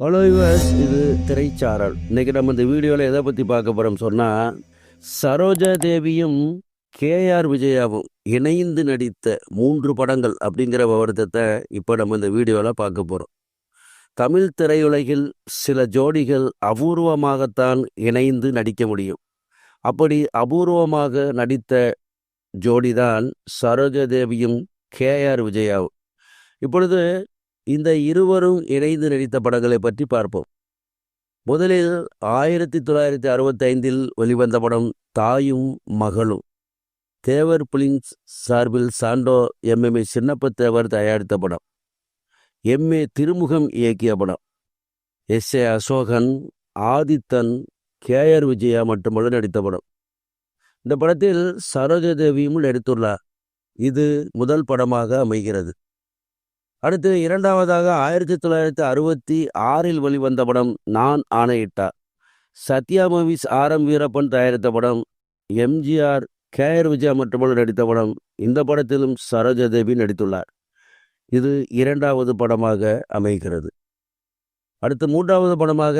Viewers இது திரைச்சாரல். இன்னைக்கு நம்ம இந்த வீடியோவில் எதை பற்றி பார்க்க போகிறோம் சொன்னால் சரோஜா தேவியும் கேஆர் விஜயாவும் இணைந்து நடித்த மூன்று படங்கள் அப்படிங்கிற விவரத்தை இப்போ நம்ம இந்த வீடியோவில் பார்க்க போகிறோம் தமிழ் திரையுலகில் சில ஜோடிகள் அபூர்வமாகத்தான் இணைந்து நடிக்க முடியும். அப்படி அபூர்வமாக நடித்த ஜோடிதான் சரோஜா தேவியும் கேஆர் விஜயாவும். இப்பொழுது இந்த இருவரும் இணைந்து நடித்த படங்களை பற்றி பார்ப்போம். முதலில் ஆயிரத்தி தொள்ளாயிரத்தி அறுபத்தைந்தில் வெளிவந்த படம் தாயும் மகளும். தேவர் புலிங்ஸ் சார்பில் சாண்டோ எம்எம்ஏ சின்னப்ப தேவர் தயாரித்த படம். எம்ஏ திருமுகம் இயக்கிய படம். S. A. Ashokan Adithan K. R. Vijaya மட்டுமல்ல நடித்த படம். இந்த படத்தில் சரோஜா தேவியும் நடித்துள்ளார். இது முதல் படமாக அமைகிறது. அடுத்து இரண்டாவதாக ஆயிரத்தி தொள்ளாயிரத்தி அறுபத்தி ஆறில் வெளிவந்த படம் நான் ஆணையிட்டார். Sathya Movies R M Veerappan தயாரித்த படம் எம்ஜிஆர் கே ஆர் விஜயா மட்டுமல்ல நடித்த படம் இந்த படத்திலும் சரோஜா தேவி நடித்துள்ளார். இது இரண்டாவது படமாக அமைகிறது. அடுத்து மூன்றாவது படமாக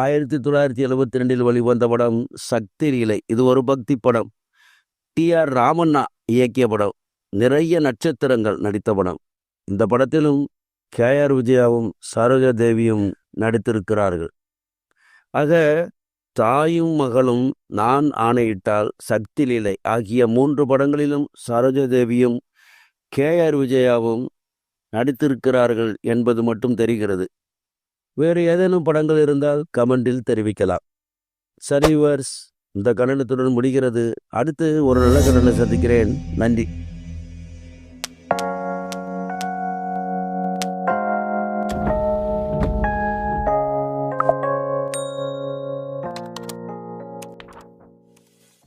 ஆயிரத்தி தொள்ளாயிரத்தி எழுபத்தி ரெண்டில் வெளிவந்த படம் சக்தி லீலை இது ஒரு பக்தி படம். டி ஆர் ராமண்ணா இயக்கிய படம். நிறைய நட்சத்திரங்கள் நடித்த படம். இந்த படத்திலும் கே ஆர் விஜயாவும் சரோஜா தேவியும் நடித்திருக்கிறார்கள். ஆக தாயும் மகளும் நான் ஆணையிட்டால் சக்தி லீலை ஆகிய மூன்று படங்களிலும் சரோஜா தேவியும் கே ஆர் விஜயாவும் நடித்திருக்கிறார்கள் என்பது மட்டும் தெரிகிறது. வேறு ஏதேனும் படங்கள் இருந்தால் கமெண்டில் தெரிவிக்கலாம். சரிவர்ஸ் இந்த கண்டனத்துடன் முடிகிறது. அடுத்து ஒரு நல்ல கண்டனை சந்திக்கிறேன். நன்றி.